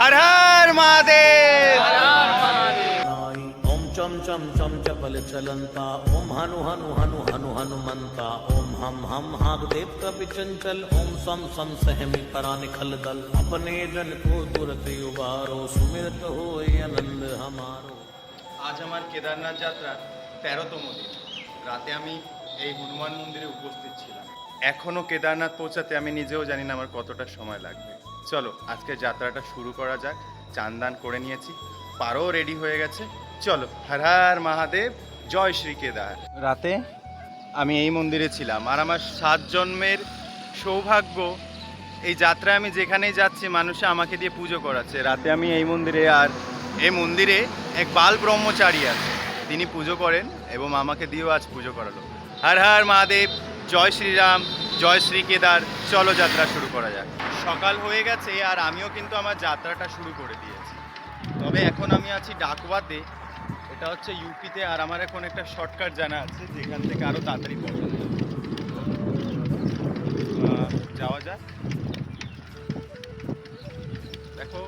হর হর মহাদেব नाई ओम चम चम चम चपल चलंता ओम हनु हनु हनु हनु हनुमंता ओम हम हम हाग देव कपि चंचल ओम सम सम सहमी करा निखल दल अपने जन को तुरत उबारो सुमिरत हो आनंद हमारो আজ আমার কেদারনাথ যাত্রার তেরোতম দিন রাতে আমি এই হনুমান মন্দিরে উপস্থিত ছিলাম এখনো কেদারনাথ পৌঁছাতে আমি নিজেও জানি না আমার কতটা সময় লাগবে চলো আজকে যাত্রাটা শুরু করা যাক। চান্দান করে নিয়েছি। পারও রেডি হয়ে গেছে। চলো, হর হর মহাদেব, জয় শ্রী কেদার। রাতে আমি এই মন্দিরে ছিলাম আর আমার সাত জন্মের সৌভাগ্য, এই যাত্রায় আমি যেখানেই যাচ্ছি, মানুষে আমাকে দিয়ে পুজো করাচ্ছে। রাতে আমি এই মন্দিরে আর এই মন্দিরে এক বাল ব্রহ্মচারী আছে। তিনি পুজো করেন এবং আমাকে দিয়েও আজ পুজো করালো। হর হর মহাদেব, জয় শ্রীরাম, জয় শ্রী কেদার। চলো যাত্রা শুরু করা যাক। সকাল হয়ে গেছে আর আমিও কিন্তু আমার যাত্রাটা শুরু করে দিয়েছি। তবে এখন আমি আছি ডাকওয়াতে। এটা হচ্ছে ইউপিতে আর আমার এখন একটা শর্টকাট জানা আছে, যেখান থেকে আরও তাড়াতাড়ি পৌঁছানো যাওয়া যাক। দেখো।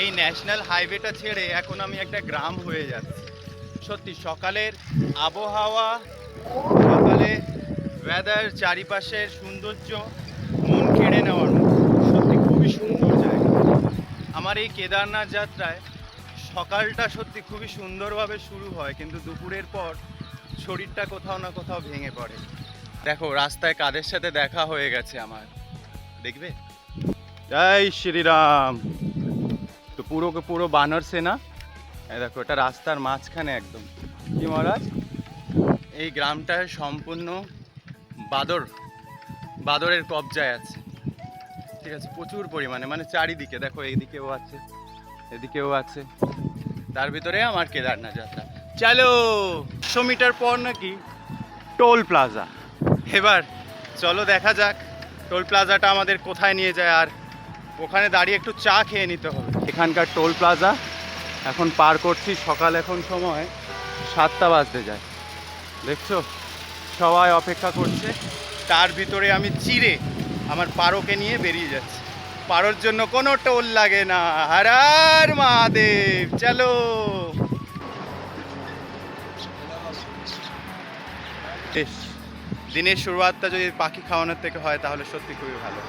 এই ন্যাশনাল হাইওয়েটা ছেড়ে এখন আমি একটা গ্রাম হয়ে যাচ্ছি। সত্যি সকালের আবহাওয়া সকালে ওয়েদার চারিপাশের সৌন্দর্য, মন কেড়ে নেওয়ার মতো। সত্যি খুবই সুন্দর জায়গা। আমার এই কেদারনাথ যাত্রায় সকালটা সত্যি খুবই সুন্দরভাবে শুরু হয়, কিন্তু দুপুরের পর শরীরটা কোথাও না কোথাও ভেঙে পড়ে। দেখো, রাস্তায় কাদের সাথে দেখা হয়ে গেছে আমার। দেখবে? জয় শ্রীরাম। তো পুরো পুরো বানর সেনা দেখো, এটা রাস্তার মাঝখানে একদম। কি মহারাজ? এই গ্রামটায় সম্পূর্ণ বাদর বাদরের কবজায় আছে। ঠিক আছে প্রচুর পরিমাণে মানে চারিদিকে দেখো এইদিকেও আছে এদিকেও আছে। তার ভিতরে আমার কেদারনাথ যাত্রা। চলো একশো মিটার পর নাকি? Toll plaza. এবার চলো দেখা যাক টোল প্লাজাটা আমাদের কোথায় নিয়ে যায় আর ওখানে দাঁড়িয়ে একটু চা খেয়ে নিতে হবে। এখানকার টোল প্লাজা এখন পার করছি সকাল এখন সময় সাতটা বাজতে যায়। দেখছ? সবাই অপেক্ষা করছে। তার ভিতরে আমি চিরে আমার পারোকে নিয়ে বেরিয়ে যাচ্ছি। পারোর জন্য কোনো টোল লাগে না। হারার মহাদেব, চলো। দিনের শুরুয়াতটা যদি পাখি খাওয়ানোর থেকে হয়, তাহলে সত্যি খুবই ভালো।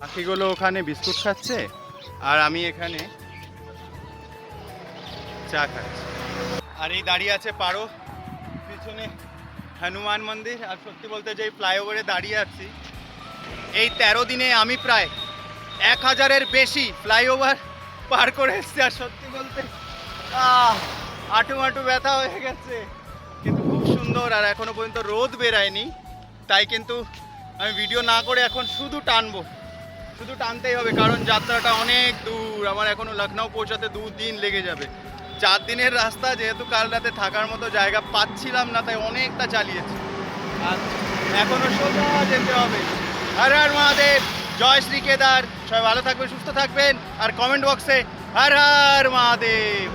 পাখিগুলো ওখানে বিস্কুট খাচ্ছে, আর আমি এখানে চা খাচ্ছি। আর এই দাঁড়িয়ে আছে পারো। পিছনে হনুমান মন্দির। আর সত্যি বলতে যে ফ্লাইওভারে দাঁড়িয়ে আছি, এই তেরো দিনে আমি প্রায় এক হাজারের বেশি ফ্লাইওভার পার করে এসেছি। আর সত্যি বলতে আটু মাটু ব্যথা হয়ে গেছে। কিন্তু খুব সুন্দর, আর এখনও পর্যন্ত রোদ বেরায়নি। তাই কিন্তু আমি ভিডিও না করে এখন শুধু টানবো। শুধু টানতেই হবে, কারণ যাত্রাটা অনেক দূর। আমার এখনও লখনৌ পৌঁছাতে দু দিন লেগে যাবে। চার দিনের রাস্তা, যেহেতু কাল রাতে থাকার মতো জায়গা পাচ্ছিলাম না, তাই অনেকটা চালিয়েছি। আর এখনও সোজা যেতে হবে। হর হর মহাদেব, জয় শ্রী কেদার সবাই ভালো থাকবেন, সুস্থ থাকবেন, আর কমেন্ট বক্সে হর হর মহাদেব।